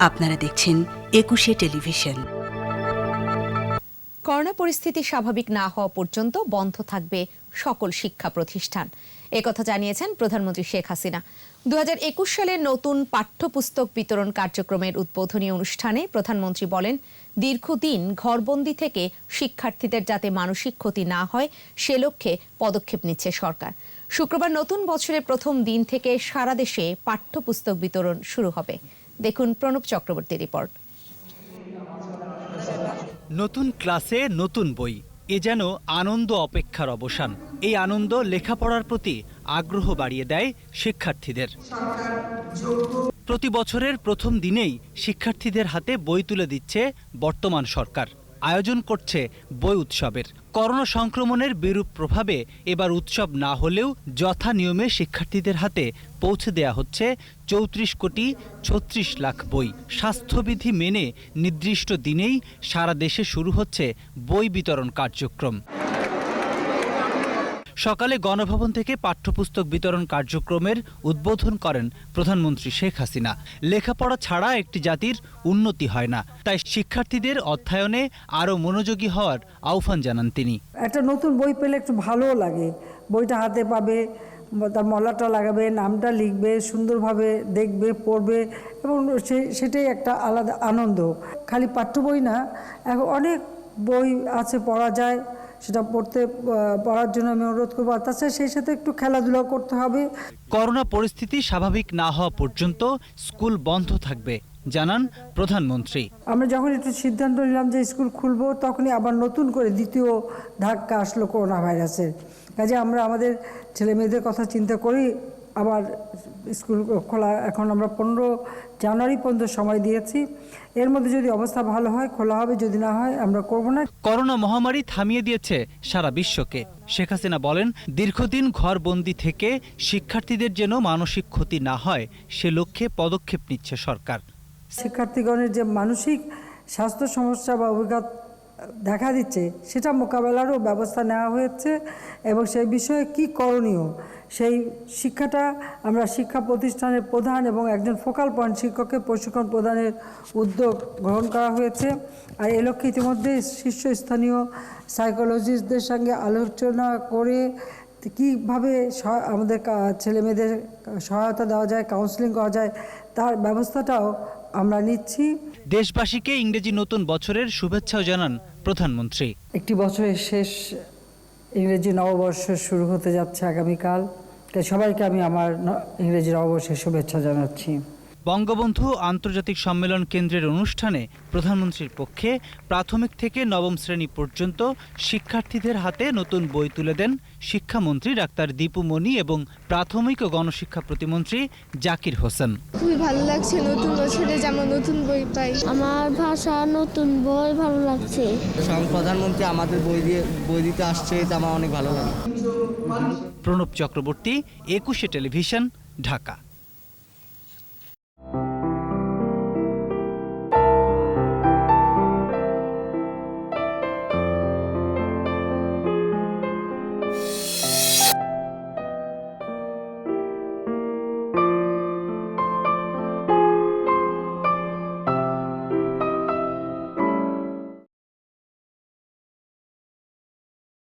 আপনারা দেখছেন একুশে টেলিভিশন। করোনা পরিস্থিতি স্বাভাবিক না হওয়া পর্যন্ত বন্ধ থাকবে সকল শিক্ষা প্রতিষ্ঠান। একথা জানিয়েছেন প্রধানমন্ত্রী শেখ হাসিনা। দু সালের নতুন পাঠ্যপুস্তক বিতরণ কার্যক্রমের উদ্বোধনী অনুষ্ঠানে প্রধানমন্ত্রী বলেন, দীর্ঘদিন ঘরবন্দি থেকে শিক্ষার্থীদের যাতে মানসিক ক্ষতি না হয়, সে লক্ষ্যে পদক্ষেপ নিচ্ছে সরকার। শুক্রবার নতুন বছরের প্রথম দিন থেকে সারা দেশে পাঠ্যপুস্তক বিতরণ শুরু হবে। দেখুন প্রণব চক্রবর্তী রিপোর্ট। নতুন ক্লাসে নতুন বই, এ যেন আনন্দ অপেক্ষার অবসান। এই আনন্দ লেখাপড়ার প্রতি আগ্রহ বাড়িয়ে দেয় শিক্ষার্থীদের। প্রতি বছরের প্রথম দিনেই শিক্ষার্থীদের হাতে বই তুলে দিচ্ছে বর্তমান সরকার। আয়োজন করছে বই উৎসবের। করোনা সংক্রমণের বিরূপ প্রভাবে এবার উৎসব না হলেও যথা নিয়মে শিক্ষার্থীদের হাতে পৌঁছে দেয়া হচ্ছে চৌত্রিশ কোটি ছত্রিশ লাখ বই। স্বাস্থ্যবিধি মেনে নির্দিষ্ট দিনেই সারা দেশে শুরু হচ্ছে বই বিতরণ কার্যক্রম। সকালে গণভবন থেকে পাঠ্যপুস্তক বিতরণ কার্যক্রমের উদ্বোধন করেন প্রধানমন্ত্রী শেখ হাসিনা। লেখাপড়া ছাড়া একটি জাতির উন্নতি হয় না। তাই শিক্ষার্থীদের অধ্যয়নে আরও মনোযোগী হওয়ার আহ্বান জানান তিনি। একটা নতুন বই পেলে একটু ভালোও লাগে। বইটা হাতে পাবে, তার মলাটা লাগাবে, নামটা লিখবে, সুন্দরভাবে দেখবে, পড়বে এবং সে, সেটাই একটা আলাদা আনন্দ। খালি পাঠ্য বই না, এখন অনেক বই আছে পড়া যায়। সেটা পড়তে পড়ার জন্য আমি অনুরোধ করব। আর তাছাড়া সেই সাথে একটু খেলাধুলা করতে হবে। করোনা পরিস্থিতি স্বাভাবিক না হওয়া পর্যন্ত স্কুল বন্ধ থাকবে জানান প্রধানমন্ত্রী। আমরা যখন একটু সিদ্ধান্ত নিলাম যে স্কুল খুলবো তখনই আবার নতুন করে দ্বিতীয় ধাক্কা আসলো করোনা ভাইরাসের। কাজে আমরা আমাদের ছেলে মেয়েদের কথা চিন্তা করি আবার স্কুল খোলা এখন আমরা পনেরো জানুয়ারি পর্যন্ত সময় দিয়েছি। এর মধ্যে যদি অবস্থা ভালো হয় খোলা হবে যদি না হয় আমরা করব না। করোনা মহামারী থামিয়ে দিয়েছে সারা বিশ্বকে। শেখ হাসিনা বলেন দীর্ঘদিন ঘরবন্দি থেকে শিক্ষার্থীদের যেন মানসিক ক্ষতি না হয় সে লক্ষ্যে পদক্ষেপ নিচ্ছে সরকার। শিক্ষার্থীগণের যে মানসিক স্বাস্থ্য সমস্যা বা অভিজ্ঞতা দেখা দিচ্ছে সেটা মোকাবেলারও ব্যবস্থা নেওয়া হয়েছে এবং সেই বিষয়ে কি করণীয় সেই শিক্ষাটা আমরা শিক্ষা প্রতিষ্ঠানের প্রধান এবং একজন ফোকাল পয়েন্ট শিক্ষককে প্রশিক্ষণ প্রদানের উদ্যোগ গ্রহণ করা হয়েছে। আর এ লক্ষ্যে ইতিমধ্যে শীর্ষস্থানীয় সাইকোলজিস্টদের সঙ্গে আলোচনা করে কীভাবে আমাদের কা- ছেলেমেয়েদের সহায়তা দেওয়া যায় কাউন্সিলিং করা যায় তার ব্যবস্থাটাও আমরা নিচ্ছি। দেশবাসীকে ইংরেজি নতুন বছরের শুভেচ্ছাও জানান প্রধানমন্ত্রী। একটি বছরের শেষ ইংরেজি নববর্ষ শুরু হতে যাচ্ছে আগামীকাল। তাই সবাইকে আমি আমার ইংরেজি নববর্ষের শুভেচ্ছা জানাচ্ছি। বঙ্গবন্ধু আন্তর্জাতিক সম্মেলন কেন্দ্রের অনুষ্ঠানে প্রধানমন্ত্রীর পক্ষে প্রাথমিক থেকে নবম শ্রেণি পর্যন্ত শিক্ষার্থীদের হাতে নতুন বই তুলে দেন শিক্ষামন্ত্রী ডাক্তার দীপু মনি এবং প্রাথমিক ও গণশিক্ষা প্রতিমন্ত্রী জাকির হোসেন। খুবই ভালো লাগছে নতুন বছরে যেমন নতুন বই পাই। আমার ভাষা নতুন বই ভালো লাগছে। প্রধানমন্ত্রী আমাদের বই দিয়ে বই দিতে আসছে এটা আমার অনেক ভালো লাগে। প্রণব চক্রবর্তী একুশে টেলিভিশন ঢাকা। 了。